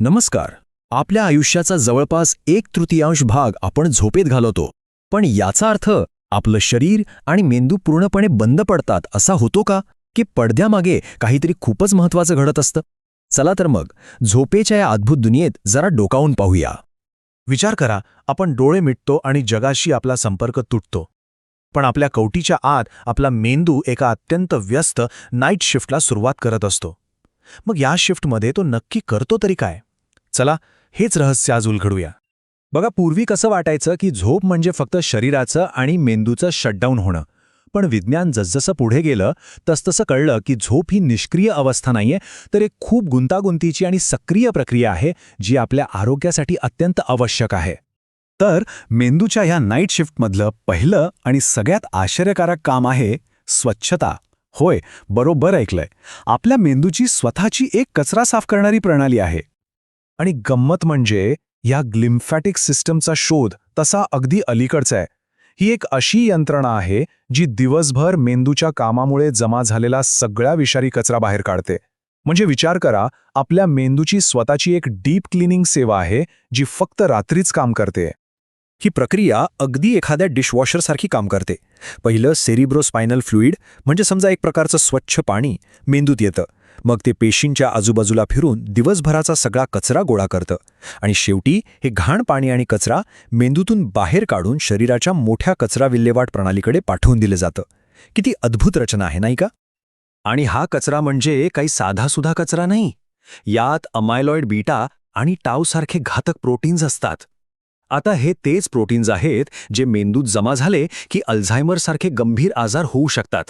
नमस्कार. आपल्या आयुष्याचा जवळपास एक तृतीयांश भाग आपण झोपेत घालवतो. पण याचा अर्थ आपलं शरीर आणि मेंदू पूर्णपणे बंद पडतात असा होतो का? की पडद्यामागे काहीतरी खूपच महत्वाचं घडत असतं? चला तर मग झोपेच्या या अद्भुत दुनियेत जरा डोकावून पाहूया. विचार करा आपण डोळे मिटतो आणि जगाशी आपला संपर्क तुटतो. पण आपल्या कवटीच्या आत आपला मेंदू एका अत्यंत व्यस्त नाईट शिफ्टला सुरुवात करत असतो. मग या शिफ्टमध्ये तो नक्की करतो तरी काय? चला हेच रहस्य आज उलगडूया. बघा पूर्वी कसं वाटायचं की झोप म्हणजे फक्त शरीराचं आणि मेंदूचं शटडाऊन होणं. पण विज्ञान जसजसं पुढे गेलं तसतसं कळलं की झोप ही निष्क्रिय अवस्था नाहीये तर एक खूप गुंतागुंतीची आणि सक्रिय प्रक्रिया आहे जी आपल्या आरोग्यासाठी अत्यंत आवश्यक आहे. तर मेंदूच्या ह्या नाईट शिफ्टमधलं पहिलं आणि सगळ्यात आश्चर्यकारक काम आहे स्वच्छता. होय बरोबर ऐकलंय. आपल्या मेंदूची स्वतःची एक कचरा साफ करणारी प्रणाली आहे. आणि गंमत म्हणजे या ग्लिम्फॅटिक सिस्टमचा शोध तसा अगदी अलीकडचा आहे. ही एक अशी यंत्रणा आहे जी दिवसभर मेंदूच्या कामामुळे जमा झालेला सगळ्या विषारी कचरा बाहेर काढते. म्हणजे विचार करा आपल्या मेंदूची स्वतःची एक डीप क्लिनिंग सेवा आहे जी फक्त रात्रीच काम करते. ही प्रक्रिया अगदी एखाद्या डिशवॉशरसारखी काम करते. पहिलं सेरिब्रोस्पायनल फ्लुईड म्हणजे समजा एक प्रकारचं स्वच्छ पाणी मेंदूत येतं. मग ते पेशींच्या आजूबाजूला फिरून दिवसभराचा सगळा कचरा गोळा करतं. आणि शेवटी हे घाण पाणी आणि कचरा मेंदूतून बाहेर काढून शरीराच्या मोठ्या कचरा विल्हेवाट प्रणालीकडे पाठवून दिलं जातं. किती अद्भुत रचना आहे नाही का? आणि हा कचरा म्हणजे काही साधासुधा कचरा नाही. यात अमायलॉइड बीटा आणि टावसारखे घातक प्रोटीन्स असतात. आता हे तेच प्रोटीन्स आहेत जे मेंदूत जमा झाले की अल्झायमरसारखे गंभीर आजार होऊ शकतात.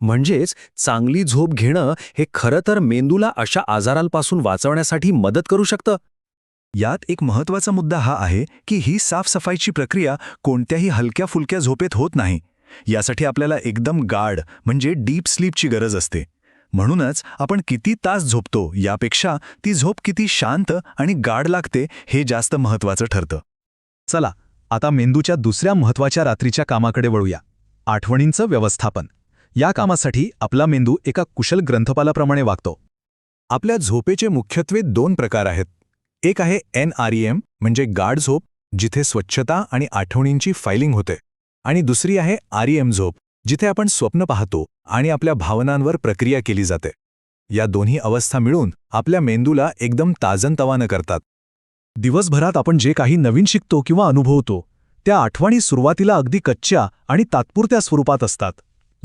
म्हणजेच चांगली झोप घेणं हे खरं तर मेंदूला अशा आजारांपासून वाचवण्यासाठी मदत करू शकतं. यात एक महत्त्वाचा मुद्दा हा आहे की ही साफसफाईची प्रक्रिया कोणत्याही हलक्या फुलक्या झोपेत होत नाही. यासाठी आपल्याला एकदम गाढ म्हणजे डीप स्लीपची गरज असते. म्हणूनच आपण किती तास झोपतो यापेक्षा ती झोप किती शांत आणि गाढ लागते हे जास्त महत्वाचं ठरतं. चला आता मेंदूच्या दुसऱ्या महत्त्वाच्या रात्रीच्या कामाकडे वळूया. आठवणींचं व्यवस्थापन. या कामासाठी आपला मेंदू एका कुशल ग्रंथपालाप्रमाणे वागतो. आपल्या झोपेचे मुख्यत्वे दोन प्रकार आहेत. एक आहे एन आर एम म्हणजे गाढ झोप जिथे स्वच्छता आणि आठवणींची फायलिंग होते. आणि दुसरी आहे आर एम झोप जिथे आपण स्वप्न पाहतो आणि आपल्या भावनांवर प्रक्रिया केली जाते. या दोन्ही अवस्था मिळून आपल्या मेंदूला एकदम ताजनतवानं करतात. दिवसभरात आपण जे काही नवीन शिकतो किंवा अनुभवतो त्या आठवणी सुरुवातीला अगदी कच्च्या आणि तात्पुरत्या स्वरूपात असतात.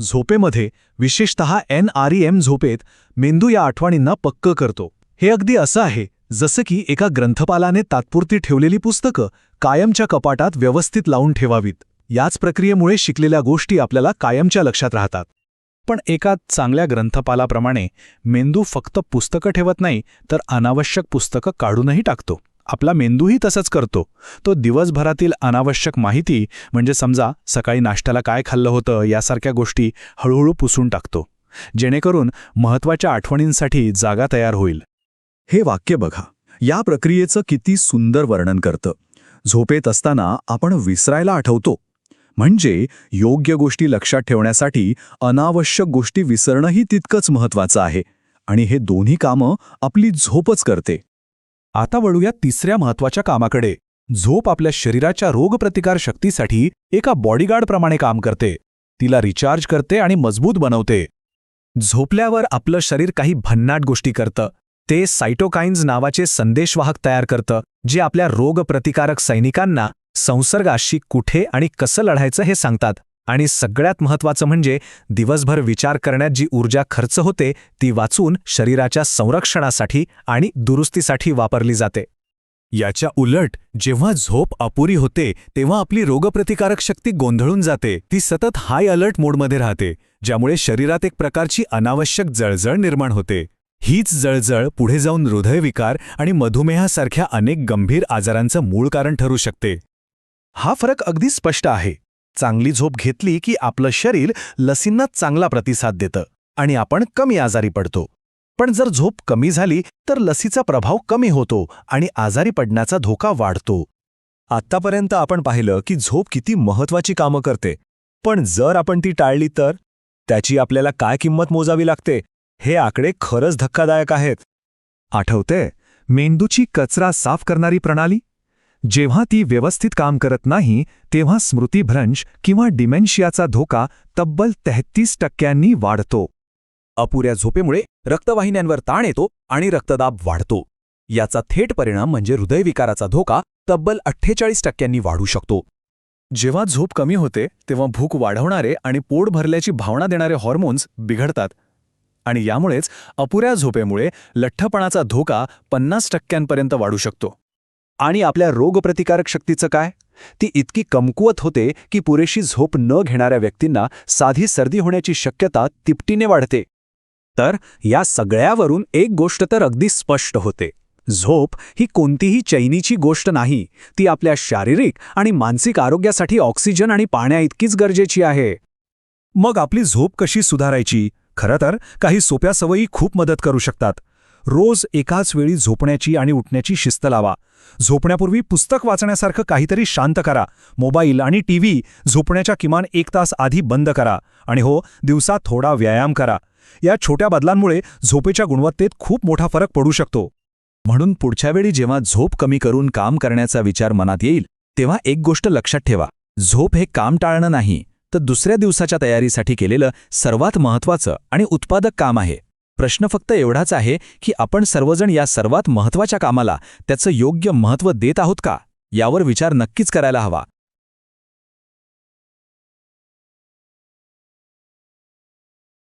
झोपेमध्ये विशेषतः एन आर एम झोपेत मेंदू या आठवणींना पक्क करतो. हे अगदी असं आहे जसं की एका ग्रंथपालाने तात्पुरती ठेवलेली पुस्तकं कायमच्या कपाटात व्यवस्थित लावून ठेवावीत. याच प्रक्रियेमुळे शिकलेल्या गोष्टी आपल्याला कायमच्या लक्षात राहतात. पण एका चांगल्या ग्रंथपालाप्रमाणे मेंदू फक्त पुस्तकं ठेवत नाही तर अनावश्यक पुस्तकं काढूनही टाकतो. आपला मेंदूही तसंच करतो. तो दिवसभरातील अनावश्यक माहिती म्हणजे समजा सकाळी नाश्त्याला काय खाल्लं होतं यासारख्या गोष्टी हळूहळू पुसून टाकतो. जेणेकरून महत्त्वाच्या आठवणींसाठी जागा तयार होईल. हे वाक्य बघा. या प्रक्रियेचं किती सुंदर वर्णन करतं. झोपेत असताना आपण विसरायला आठवतो. म्हणजे योग्य गोष्टी लक्षात ठेवण्यासाठी अनावश्यक गोष्टी विसरणंही तितकंच महत्त्वाचं आहे. आणि हे दोन्ही कामं आपली झोपच करते. आता वळूया तिसऱ्या महत्त्वाच्या कामाकडे. झोप आपल्या शरीराच्या रोगप्रतिकार शक्तीसाठी एका बॉडीगार्डप्रमाणे काम करते. तिला रिचार्ज करते आणि मजबूत बनवते. झोपल्यावर आपलं शरीर काही भन्नाट गोष्टी करतं. ते सायटोकाइन्स नावाचे संदेशवाहक तयार करतं जे आपल्या रोगप्रतिकारक सैनिकांना संसर्गाशी कुठे आणि कसं लढायचं हे सांगतात. आणि सगळ्यात महत्त्वाचं म्हणजे दिवसभर विचार करण्यात जी ऊर्जा खर्च होते ती वाचून शरीराच्या संरक्षणासाठी आणि दुरुस्तीसाठी वापरली जाते. याच्या उलट जेव्हा झोप अपुरी होते तेव्हा आपली रोगप्रतिकारक शक्ती गोंधळून जाते. ती सतत हाय अलर्ट मोडमध्ये राहते ज्यामुळे शरीरात एक प्रकारची अनावश्यक जळजळ निर्माण होते. हीच जळजळ पुढे जाऊन हृदयविकार आणि मधुमेहासारख्या अनेक गंभीर आजारांचं मूळ कारण ठरू शकते. हा फरक अगदी स्पष्ट आहे. चांगली झोप घेतली की आपलं शरीर लसींना चांगला प्रतिसाद देतं आणि आपण कमी आजारी पडतो. पण जर झोप कमी झाली तर लसीचा प्रभाव कमी होतो आणि आजारी पडण्याचा धोका वाढतो. आत्तापर्यंत आपण पाहिलं की झोप किती महत्वाची कामं करते. पण जर आपण ती टाळली तर? त्याची आपल्याला काय किंमत मोजावी लागते? हे आकडे खरंच धक्कादायक आहेत. आठवते मेंदूची कचरा साफ करणारी प्रणाली? जेव्हा ती व्यवस्थित काम करत नाही तेव्हा स्मृतीभ्रंश किंवा डिमेन्शियाचा धोका तब्बल तेहतीस टक्क्यांनी वाढतो. अपुऱ्या झोपेमुळे रक्तवाहिन्यांवर ताण येतो आणि रक्तदाब वाढतो. याचा थेट परिणाम म्हणजे हृदयविकाराचा धोका तब्बल अठ्ठेचाळीस टक्क्यांनी वाढू शकतो. जेव्हा झोप कमी होते तेव्हा भूक वाढवणारे आणि पोट भरल्याची भावना देणारे हॉर्मोन्स बिघडतात. आणि यामुळेच अपुऱ्या झोपेमुळे लठ्ठपणाचा धोका पन्नास टक्क्यांपर्यंत वाढू शकतो. आणि आपल्या रोगप्रतिकारक शक्तीचं काय? ती इतकी कमकुवत होते की पुरेशी झोप न घेणाऱ्या व्यक्तींना साधी सर्दी होण्याची शक्यता तिपटीने वाढते. तर या सगळ्यावरून एक गोष्ट तर अगदी स्पष्ट होते. झोप ही कोणतीही चैनीची गोष्ट नाही. ती आपल्या शारीरिक आणि मानसिक आरोग्यासाठी ऑक्सिजन आणि पाण्याइतकीच गरजेची आहे. मग आपली झोप कशी सुधारायची? खरं तर काही सोप्या सवयी खूप मदत करू शकतात. रोज एकाच वेळी झोपण्याची आणि उठण्याची शिस्त लावा. झोपण्यापूर्वी पुस्तक वाचण्यासारखं काहीतरी शांत करा. मोबाईल आणि टीव्ही झोपण्याच्या किमान एक तास आधी बंद करा. आणि हो दिवसा थोडा व्यायाम करा. या छोट्या बदलांमुळे झोपेच्या गुणवत्तेत खूप मोठा फरक पडू शकतो. म्हणून पुढच्या वेळी जेव्हा झोप कमी करून काम करण्याचा विचार मनात येईल तेव्हा एक गोष्ट लक्षात ठेवा. झोप हे काम टाळणं नाही तर दुसऱ्या दिवसाच्या तयारीसाठी केलेलं सर्वात महत्त्वाचं आणि उत्पादक काम आहे. प्रश्न फक्त एवढाच आहे की आपण सर्वजण या सर्वात महत्त्वाच्या कामाला त्याचं योग्य महत्त्व देत आहोत का? यावर विचार नक्कीच करायला हवा.